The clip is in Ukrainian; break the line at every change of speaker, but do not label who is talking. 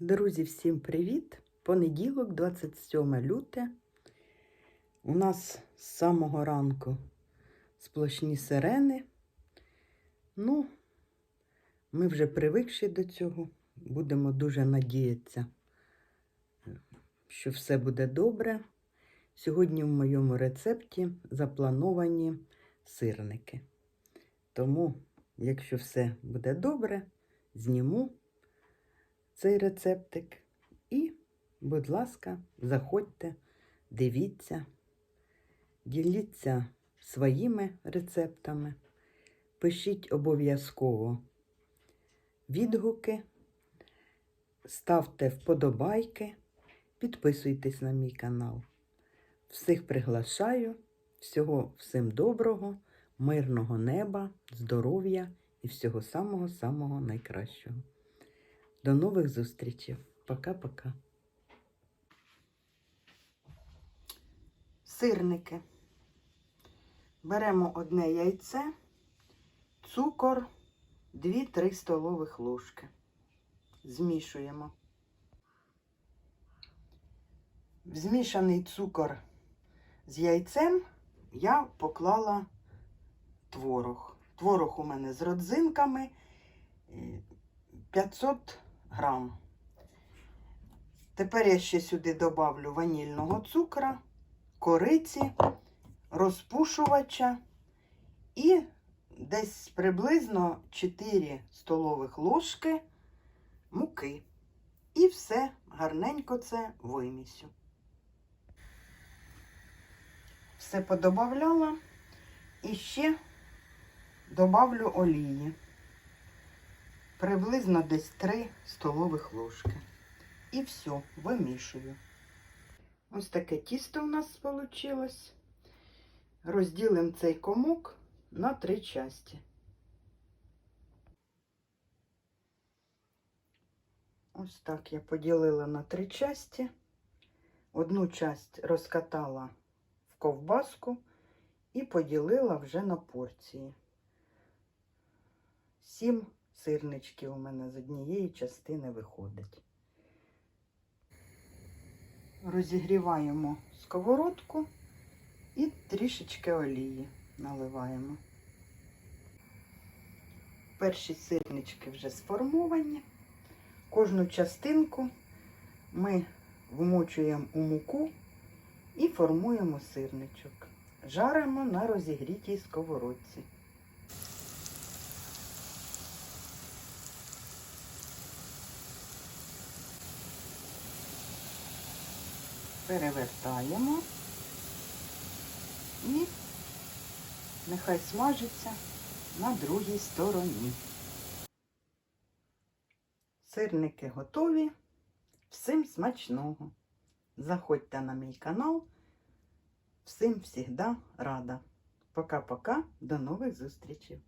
Друзі, всім привіт! Понеділок, 27 люте. У нас з самого ранку сплошні сирени. Ну, ми вже привикші до цього. Будемо дуже надіятися, що все буде добре. Сьогодні в моєму рецепті заплановані сирники. Тому, якщо все буде добре, зніму цей рецептик. І, будь ласка, заходьте, дивіться, діліться своїми рецептами, пишіть обов'язково відгуки, ставте вподобайки, підписуйтесь на мій канал. Всіх приглашаю, всього всім доброго, мирного неба, здоров'я і всього самого-самого найкращого. До нових зустрічей. Пока-пока. Сирники. Беремо одне яйце, цукор, 2-3 столових ложки. Змішуємо. В змішаний цукор з яйцем я поклала творог. Творог у мене з родзинками. е, 500 грам. Тепер я ще сюди добавлю ванільного цукра, кориці, розпушувача і десь приблизно 4 столових ложки муки. І все гарненько це вимісю. Все подобавляла і ще добавлю олії приблизно десь 3 столових ложки. І все, вимішую. Ось таке тісто у нас вийшло. Розділимо цей комок на три часті. Ось так я поділила на три часті. Одну часть розкатала в ковбаску і поділила вже на порції. Сім сирнички у мене з однієї частини виходить. Розігріваємо сковородку і трішечки олії наливаємо. Перші сирнички вже сформовані. Кожну частинку ми вмочуємо у муку і формуємо сирничок. Жаримо на розігрітій сковородці. Перевертаємо і нехай смажиться на другій стороні. Сирники готові. Всім смачного. Заходьте на мій канал. Всім завжди рада. Пока-пока, до нових зустрічей.